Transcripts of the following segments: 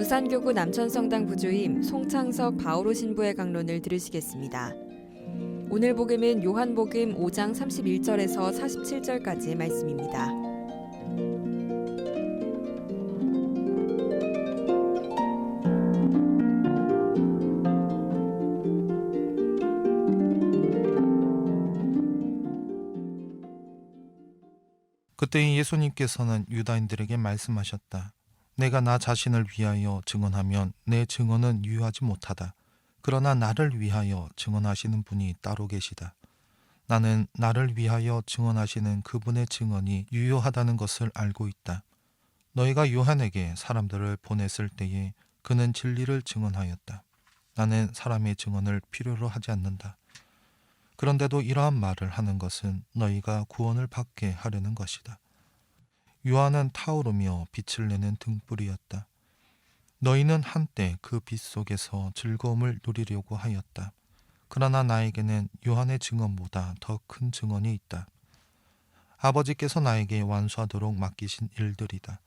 부산교구 남천성당 부주임 송창석 바오로 신부의 강론을 들으시겠습니다. 오늘 복음은 요한복음 5장 31절에서 47절까지의 말씀입니다. 그때 예수님께서는 유다인들에게 말씀하셨다. 내가 나 자신을 위하여 증언하면 내 증언은 유효하지 못하다. 그러나 나를 위하여 증언하시는 분이 따로 계시다. 나는 나를 위하여 증언하시는 그분의 증언이 유효하다는 것을 알고 있다. 너희가 요한에게 사람들을 보냈을 때에 그는 진리를 증언하였다. 나는 사람의 증언을 필요로 하지 않는다. 그런데도 이러한 말을 하는 것은 너희가 구원을 받게 하려는 것이다. 요한은 타오르며 빛을 내는 등불이었다. 너희는 한때 그 빛 속에서 즐거움을 누리려고 하였다. 그러나 나에게는 요한의 증언보다 더 큰 증언이 있다. 아버지께서 나에게 완수하도록 맡기신 일들이다.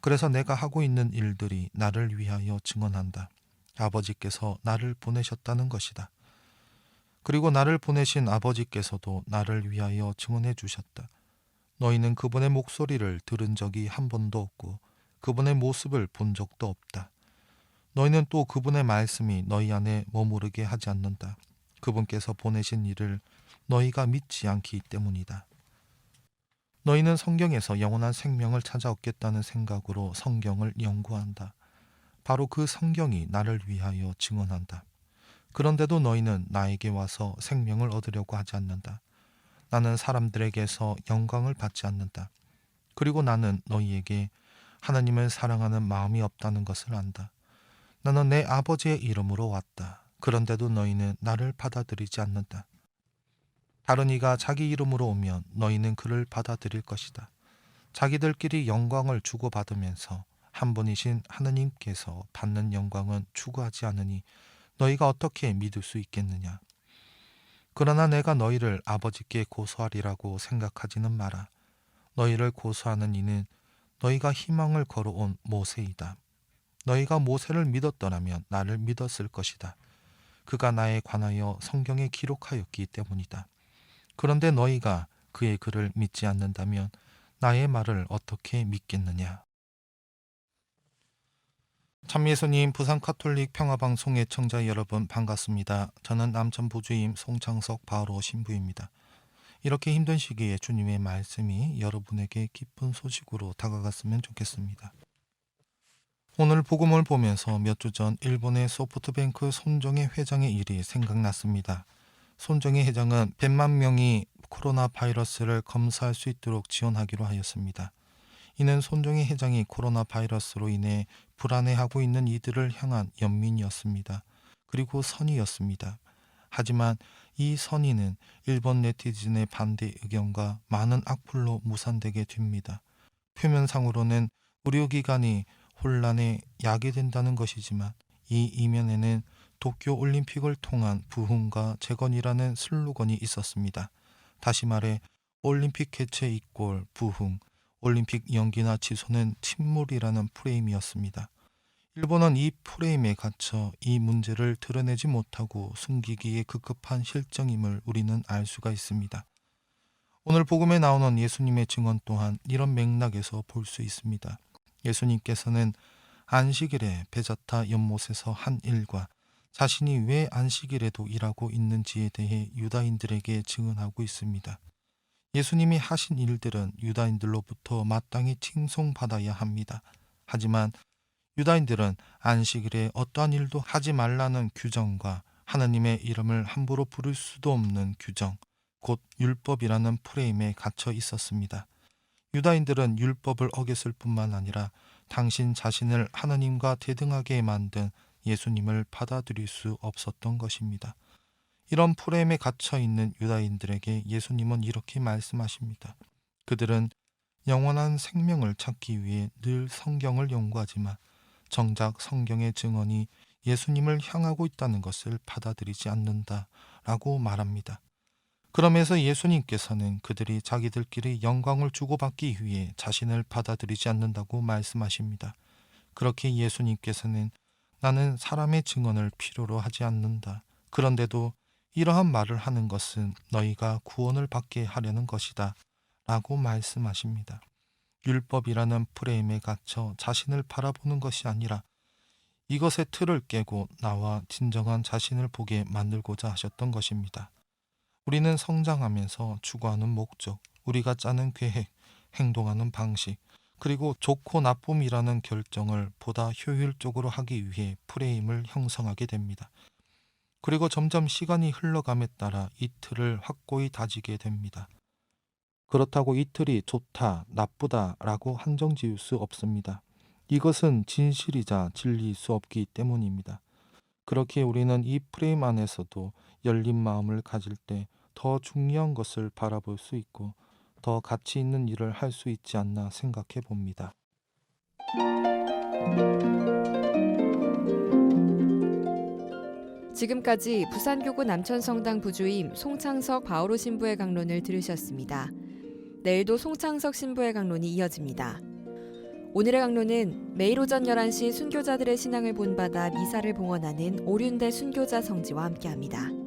그래서 내가 하고 있는 일들이 나를 위하여 증언한다. 아버지께서 나를 보내셨다는 것이다. 그리고 나를 보내신 아버지께서도 나를 위하여 증언해 주셨다. 너희는 그분의 목소리를 들은 적이 한 번도 없고 그분의 모습을 본 적도 없다. 너희는 또 그분의 말씀이 너희 안에 머무르게 하지 않는다. 그분께서 보내신 일을 너희가 믿지 않기 때문이다. 너희는 성경에서 영원한 생명을 찾아 얻겠다는 생각으로 성경을 연구한다. 바로 그 성경이 나를 위하여 증언한다. 그런데도 너희는 나에게 와서 생명을 얻으려고 하지 않는다. 나는 사람들에게서 영광을 받지 않는다. 그리고 나는 너희에게 하나님을 사랑하는 마음이 없다는 것을 안다. 나는 내 아버지의 이름으로 왔다. 그런데도 너희는 나를 받아들이지 않는다. 다른 이가 자기 이름으로 오면 너희는 그를 받아들일 것이다. 자기들끼리 영광을 주고받으면서 한 분이신 하느님께서 받는 영광은 추구하지 않으니 너희가 어떻게 믿을 수 있겠느냐? 그러나 내가 너희를 아버지께 고소하리라고 생각하지는 마라. 너희를 고소하는 이는 너희가 희망을 걸어온 모세이다. 너희가 모세를 믿었더라면 나를 믿었을 것이다. 그가 나에 관하여 성경에 기록하였기 때문이다. 그런데 너희가 그의 글을 믿지 않는다면 나의 말을 어떻게 믿겠느냐? 참예수님 부산 카톨릭 평화방송 애청자 여러분 반갑습니다. 저는 남천 부주임 송창석 바로 신부입니다. 이렇게 힘든 시기에 주님의 말씀이 여러분에게 기쁜 소식으로 다가갔으면 좋겠습니다. 오늘 복음을 보면서 몇 주 전 일본의 소프트뱅크 손정혜 회장의 일이 생각났습니다. 손정혜 회장은 100만 명이 코로나 바이러스를 검사할 수 있도록 지원하기로 하였습니다. 이는 손정혜 회장이 코로나 바이러스로 인해 불안해하고 있는 이들을 향한 연민이었습니다. 그리고 선의였습니다. 하지만 이 선의는 일본 네티즌의 반대 의견과 많은 악플로 무산되게 됩니다. 표면상으로는 의료기관이 혼란에 야기된다는 것이지만 이 이면에는 도쿄 올림픽을 통한 부흥과 재건이라는 슬로건이 있었습니다. 다시 말해 올림픽 개최 이꼴 부흥, 올림픽 연기나 취소는 침몰이라는 프레임이었습니다. 일본은 이 프레임에 갇혀 이 문제를 드러내지 못하고 숨기기에 급급한 실정임을 우리는 알 수가 있습니다. 오늘 복음에 나오는 예수님의 증언 또한 이런 맥락에서 볼 수 있습니다. 예수님께서는 안식일에 베자타 연못에서 한 일과 자신이 왜 안식일에도 일하고 있는지에 대해 유다인들에게 증언하고 있습니다. 예수님이 하신 일들은 유다인들로부터 마땅히 칭송받아야 합니다. 하지만 유다인들은 안식일에 어떠한 일도 하지 말라는 규정과 하나님의 이름을 함부로 부를 수도 없는 규정, 곧 율법이라는 프레임에 갇혀 있었습니다. 유다인들은 율법을 어겼을 뿐만 아니라 당신 자신을 하나님과 대등하게 만든 예수님을 받아들일 수 없었던 것입니다. 이런 프레임에 갇혀 있는 유다인들에게 예수님은 이렇게 말씀하십니다. 그들은 영원한 생명을 찾기 위해 늘 성경을 연구하지만 정작 성경의 증언이 예수님을 향하고 있다는 것을 받아들이지 않는다 라고 말합니다. 그러면서 예수님께서는 그들이 자기들끼리 영광을 주고받기 위해 자신을 받아들이지 않는다고 말씀하십니다. 그렇게 예수님께서는 나는 사람의 증언을 필요로 하지 않는다. 그런데도 이러한 말을 하는 것은 너희가 구원을 받게 하려는 것이다. 라고 말씀하십니다. 율법이라는 프레임에 갇혀 자신을 바라보는 것이 아니라 이것의 틀을 깨고 나와 진정한 자신을 보게 만들고자 하셨던 것입니다. 우리는 성장하면서 추구하는 목적, 우리가 짜는 계획, 행동하는 방식, 그리고 좋고 나쁨이라는 결정을 보다 효율적으로 하기 위해 프레임을 형성하게 됩니다. 그리고 점점 시간이 흘러감에 따라 이 틀을 확고히 다지게 됩니다. 그렇다고 이틀이 좋다, 나쁘다 라고 한정 지을 수 없습니다. 이것은 진실이자 진리일 수 없기 때문입니다. 그렇게 우리는 이 프레임 안에서도 열린 마음을 가질 때 더 중요한 것을 바라볼 수 있고 더 가치 있는 일을 할 수 있지 않나 생각해 봅니다. 지금까지 부산교구 남천성당 부주임 송창석 바오로 신부의 강론을 들으셨습니다. 내일도 송창석 신부의 강론이 이어집니다. 오늘의 강론은 매일 오전 11시 순교자들의 신앙을 본받아 미사를 봉헌하는 오륜대 순교자 성지와 함께합니다.